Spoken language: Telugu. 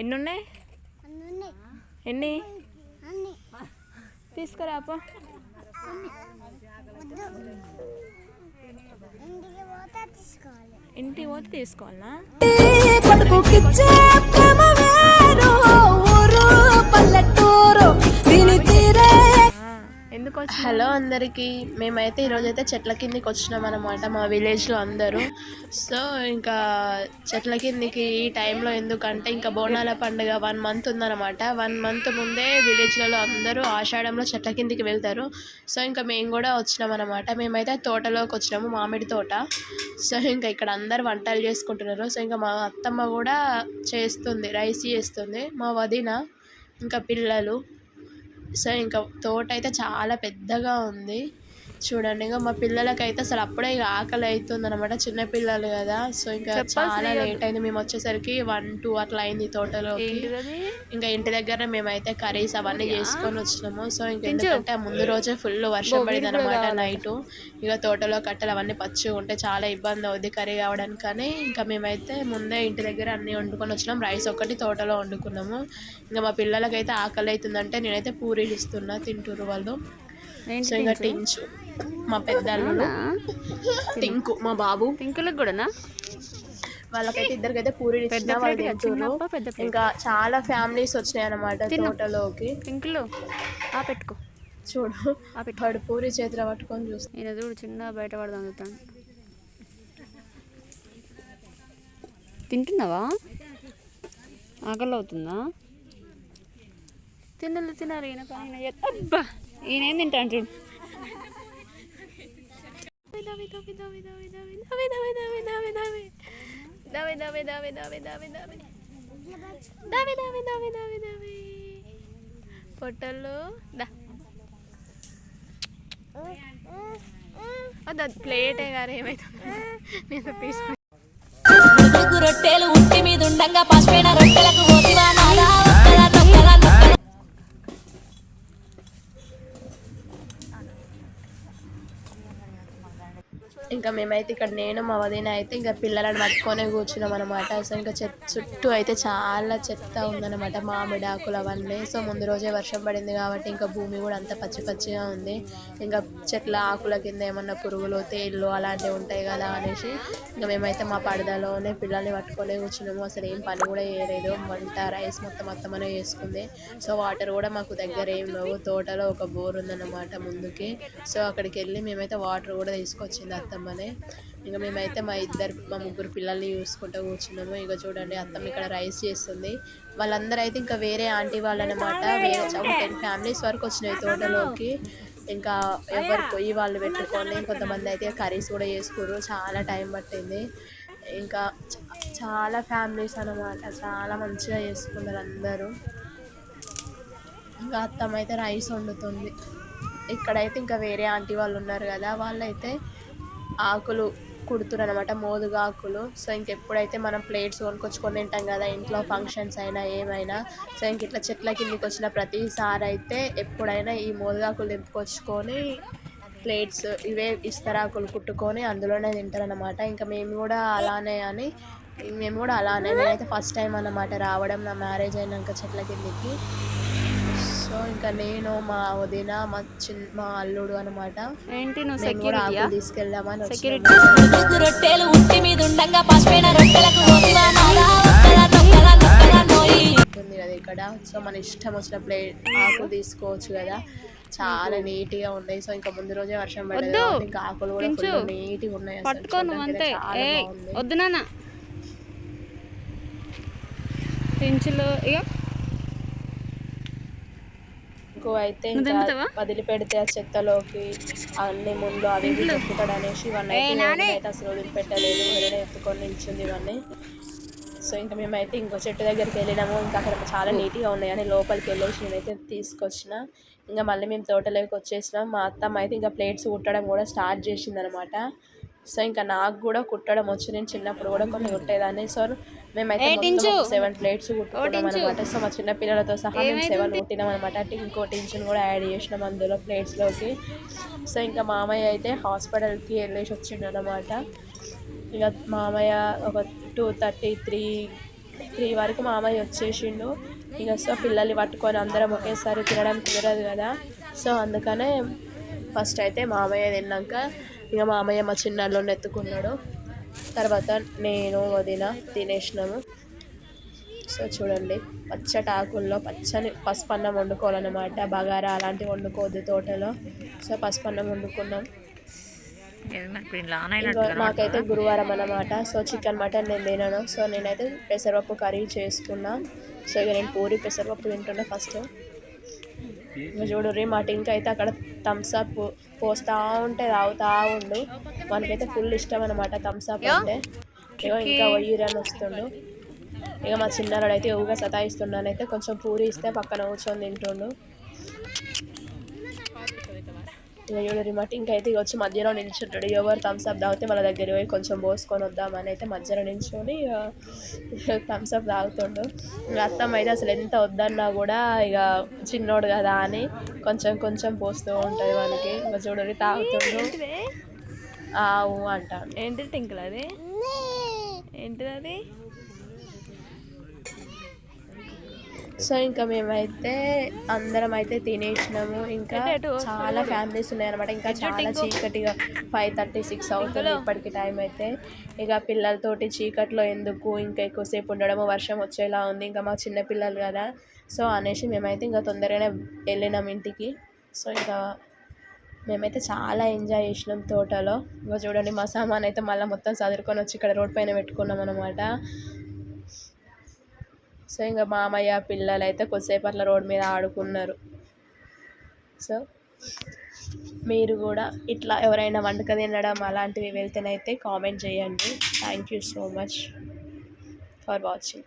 ఎన్ని? ఉన్నాయి ఎన్ని తీసుకురాపో వద్దు. ఇంటికి పోతే తీసుకోవాలి. హలో అందరికీ. మేమైతే ఈరోజు అయితే చెట్ల కిందికి వచ్చినాం అనమాట మా విలేజ్లో అందరూ. సో ఇంకా చెట్ల కిందికి ఈ టైంలో ఎందుకంటే ఇంకా బోనాల పండుగ వన్ మంత్ ఉందన్నమాట. వన్ మంత్ ముందే విలేజ్లలో అందరూ ఆషాఢంలో చెట్ల కిందికి వెళ్తారు. సో ఇంకా మేము కూడా వచ్చినాం అనమాట మేమైతే తోటలోకి వచ్చినాము మామిడి తోట. సో ఇంకా ఇక్కడ అందరు వంటలు చేసుకుంటున్నారు. సో ఇంకా మా అత్తమ్మ కూడా చేస్తుంది రైస్ చేస్తుంది. మా వదిన ఇంకా పిల్లలు. సో ఇంకా తోట అయితే చాలా పెద్దగా ఉంది. చూడండి ఇంకా మా పిల్లలకైతే అసలు అప్పుడే ఇక ఆకలి అవుతుంది అనమాట చిన్న పిల్లలు కదా. సో ఇంకా చాలా లేట్ అయింది. మేము వచ్చేసరికి వన్ టూ అట్లా అయింది ఏంటిది ఇంకా ఇంటి దగ్గర మేమైతే కర్రీస్ అవన్నీ చేసుకొని వచ్చినాము. సో ఇంకా ఎందుకంటే ముందు రోజే ఫుల్ వర్షం పడింది అనమాట నైట్ ఇక తోటలో కట్టెలు అవన్నీ పచ్చిగా ఉంటే చాలా ఇబ్బంది అవుద్ది కర్రీ కావడానికి కానీ ఇంకా మేమైతే ముందే ఇంటి దగ్గర అన్ని వండుకొని వచ్చినాం. రైస్ ఒకటి తోటలో వండుకున్నాము. ఇంకా మా పిల్లలకైతే ఆకలి అవుతుందంటే నేనైతే పూరీలు ఇస్తున్నా. తింటురు వాళ్ళు. సో ఇంకా టించు మా పెద్ద టింకు మా బాబు. పింకులకు కూడానా? వాళ్ళకైతే ఇద్దరికైతే పూరీలు పెద్ద ఇంకా చాలా ఫ్యామిలీస్ వచ్చినాయి అనమాట తోటలోకి. పింకులు ఆ పెట్టుకో. చూడు ఆ వాడు పూరి చేతిలో పట్టుకొని చూస్తా. ఈయన చూడు చిన్న బయట పడదాం అందుతాను తింటున్నావా? ఆకలి అవుతుందా తినలు తినాలి ఈయన ఈయన ఏం తింటాను చూడు. Dame, dame, dame, dame, dame, dame, dame, dame, dame, dame, dame, dame, dame, dame, dame, dame, dame, dame, dame. పొట్టలు దా ప్లేటే గారు ఏమైతుంది నేను రొట్టెలు ఉట్టి మీద ఉండగా పసుపైన రొట్టెలకు పోతివా నాదా ఇంకా మేమైతే ఇక్కడ నేను మా వదిన అయితే ఇంకా పిల్లలను పట్టుకొని కూర్చున్నాం అనమాట సో ఇంకా చెట్ చుట్టూ అయితే చాలా చెత్త ఉందన్నమాట మామిడాకులు అవన్నీ. సో ముందు రోజే వర్షం పడింది కాబట్టి ఇంకా భూమి కూడా అంత పచ్చి పచ్చిగా ఉంది. ఇంకా చెట్ల ఆకుల కింద ఏమన్నా పురుగులు తేళ్ళు అలాంటివి ఉంటాయి కదా అనేసి ఇంకా మేమైతే మా పడదలోనే పిల్లల్ని పట్టుకొని కూర్చున్నాము. అసలు ఏం పని కూడా చేయలేదు. వంట రైస్ మొత్తం మొత్తమనే వేసుకుంది సో వాటర్ కూడా మాకు దగ్గర ఏం లేవు. తోటలో ఒక బోర్ ఉందన్నమాట ముందుకి. సో అక్కడికి వెళ్ళి మేమైతే వాటర్ కూడా తీసుకొచ్చింది అత్తమ్మనే ఇంకా మేమైతే మా ఇద్దరు మా ముగ్గురు పిల్లల్ని చూసుకుంటూ కూర్చున్నాము. ఇక చూడండి అత్తమ్మ ఇక్కడ రైస్ చేస్తుంది. వాళ్ళందరూ అయితే ఇంకా వేరే ఆంటీ వాళ్ళనమాట వేరే ఒక టెన్ ఫ్యామిలీస్ వరకు వచ్చినాయి తోటలోకి. ఇంకా ఎవరు పొయ్యి వాళ్ళు పెట్టుకొని కొంతమంది అయితే కర్రీస్ కూడా చేసుకోరు చాలా టైం పట్టింది. ఇంకా చాలా ఫ్యామిలీస్ అనమాట చాలా మంచిగా చేసుకున్నారు అందరూ. ఇంకా అత్తమ్మ అయితే రైస్ వండుతుంది. ఇక్కడైతే ఇంకా వేరే ఆంటీ వాళ్ళు ఉన్నారు కదా వాళ్ళైతే ఆకులు కుడుతున్నారు అనమాట మోదుగా ఆకులు. సో ఇంకెప్పుడైతే మనం ప్లేట్స్ కొనుక్కొచ్చుకొని తింటాం కదా ఇంట్లో ఫంక్షన్స్ అయినా ఏమైనా సో ఇంక ఇట్లా చెట్ల కిందికి వచ్చిన ప్రతిసారి అయితే ఎప్పుడైనా ఈ మోదుగాకులు దింపుకొచ్చుకొని ప్లేట్స్ ఇవే ఇస్తరాకులు కుట్టుకొని అందులోనే తింటారనమాట ఇంకా మేము కూడా అలానే అని మేము కూడా అలానే. నేనైతే ఫస్ట్ టైం అన్నమాట రావడం నా మ్యారేజ్ అయినాక చెట్ల కిందికి. సో ఇంకా నేను మా వదిన మా చిన్న మా అల్లుడు అనమాట ఏంటి నువ్వు ఆకులు తీసుకెళ్దామని సెక్యూరిటీ రొట్టెలు ఉట్టి మీద ఉండంగా పసిపోయిన రొట్టెలకు ఇక్కడ. సో మన ఇష్టం వచ్చిన ప్లేట్ ఆకులు తీసుకోవచ్చు కదా. చాలా నీట్గా ఉన్నాయి. సో ఇంకా ముందు రోజే వర్షం పడేది ఇంకా ఆకులు కూడా. ఫుల్ నీట్గా ఉన్నాయి అసలు. పట్టుకో నువ్వు అంతే. వద్దు నాన్న. పెంచులు ఇక ఎక్కువ అయితే? వదిలిపెడితే ఆ చెత్తలోకి అన్ని ముందు అవి చెప్పుతాడు అనేసి ఇవన్నీ అయితే అసలు వదిలిపెట్టలేదు. వదిలే ఎత్తుకొని నిల్చుంది ఇవన్నీ. సో ఇంకా మేమైతే ఇంకో చెట్టు దగ్గరికి వెళ్ళినాము. ఇంకా అక్కడ చాలా నీట్గా ఉన్నాయని లోపలికి వెళ్ళేసి నేనైతే తీసుకొచ్చిన. ఇంకా మళ్ళీ మేము తోటలోకి వచ్చేసినాం. మా అత్తమ్మ అయితే ఇంకా ప్లేట్స్ కుట్టడం కూడా స్టార్ట్ చేసింది అనమాట సో ఇంకా నాకు కూడా కుట్టడం వచ్చు. నేను చిన్నప్పుడు కూడా కొన్ని కుట్టేదాన్ని. సో మేమైతే సెవెన్ ప్లేట్స్ కుట్టుకున్నాం అనమాట సో మా చిన్న పిల్లలతో సహా మేము సెవెన్ కుట్టినాం అనమాట ఇంకో టించుని కూడా యాడ్ చేసినాం అందులో ప్లేట్స్లోకి సో ఇంకా మామయ్య అయితే హాస్పిటల్కి వెళ్ళేసి వచ్చిండు అనమాట ఇక మామయ్య ఒక టూ థర్టీ త్రీ త్రీ వరకు మామయ్య వచ్చేసిండు. ఇక సో పిల్లల్ని పట్టుకొని అందరం ఒకేసారి తినడం కుదరదు కదా. సో అందుకనే ఫస్ట్ అయితే మామయ్య తిన్నాక ఇక మామయ్య మా చిన్నాళ్ళని ఎత్తుకున్నాడు తర్వాత నేను వదిన తినేసినాము. సో చూడండి పచ్చటి ఆకుల్లో పచ్చని పసుపన్నం వండుకోవాలన్నమాట. బగారా అలాంటివి వండుకోవద్దు తోటలో. సో పసుపన్నం వండుకున్నాం. నాకైతే గురువారం అన్నమాట. సో చికెన్ మటన్ నేను తినను. సో నేనైతే పెసరపప్పు కర్రీ చేసుకున్నా. సో ఇక నేను పూరి పెసరపప్పు తింటున్నా ఫస్ట్. చూడుర్రి మా టింక్ అయితే అక్కడ థమ్స్ అప్ పోస్తా ఉంటే తాగుతా ఉండు. మనకైతే ఫుల్ ఇష్టం అనమాట థమ్స్ అప్ అంటే. ఇగో ఇంకా వయ్యిరని వస్తుండు. ఇక మా చిన్నాడు అయితే ఊగా సతాయిస్తున్నాను అయితే కొంచెం పూరి ఇస్తే పక్కన కూర్చొని తింటుండు. ఇక చూడరి మాట ఇంకైతే ఇక వచ్చి మధ్యలో నిల్చుంటాడు. ఎవరు థమ్స్ అప్ తాగితే వాళ్ళ దగ్గర పోయి కొంచెం పోసుకొని వద్దామని అయితే మధ్యలో నిల్చొని ఇక థమ్స్ అప్ తాగుతుండు. ఇక అత్తమ్మ అయితే అసలు ఎంత వద్దన్నా కూడా ఇక చిన్నోడు కదా అని కొంచెం కొంచెం పోస్తూ ఉంటుంది వాళ్ళకి ఇక చూడరి తాగుతుండు. ఆవు అంటాడు. ఏంటి టింకులు అది ఏంటిది అది సో ఇంకా మేమైతే అందరం అయితే తినేసినాము ఇంకా? చాలా ఫ్యామిలీస్ ఉన్నాయన్నమాట. ఇంకా చాలా చీకటిగా ఫైవ్ థర్టీ సిక్స్ అవుతుంది ఇప్పటికి టైం అయితే. ఇక పిల్లలతోటి చీకట్లో ఎందుకు ఇంకా ఎక్కువసేపు ఉండడము వర్షం వచ్చేలా ఉంది. ఇంకా మా చిన్న పిల్లలు కదా. సో అనేసి మేమైతే ఇంకా తొందరగానే వెళ్ళినాం ఇంటికి. సో ఇంకా మేమైతే చాలా ఎంజాయ్ చేసినాం తోటలో. ఇంకా చూడండి మా సామాన్ అయితే మళ్ళీ మొత్తం చదువుకొని వచ్చి ఇక్కడ రోడ్ పైన పెట్టుకున్నాం అనమాట సో ఇంకా మామయ్య పిల్లలు అయితే కొద్దిసేపు అట్లా రోడ్ మీద ఆడుకున్నారు. సో మీరు కూడా ఇట్లా ఎవరైనా వంటక తినడం అలాంటివి వెళ్తేనైతే కామెంట్ చేయండి. Thank you so much for watching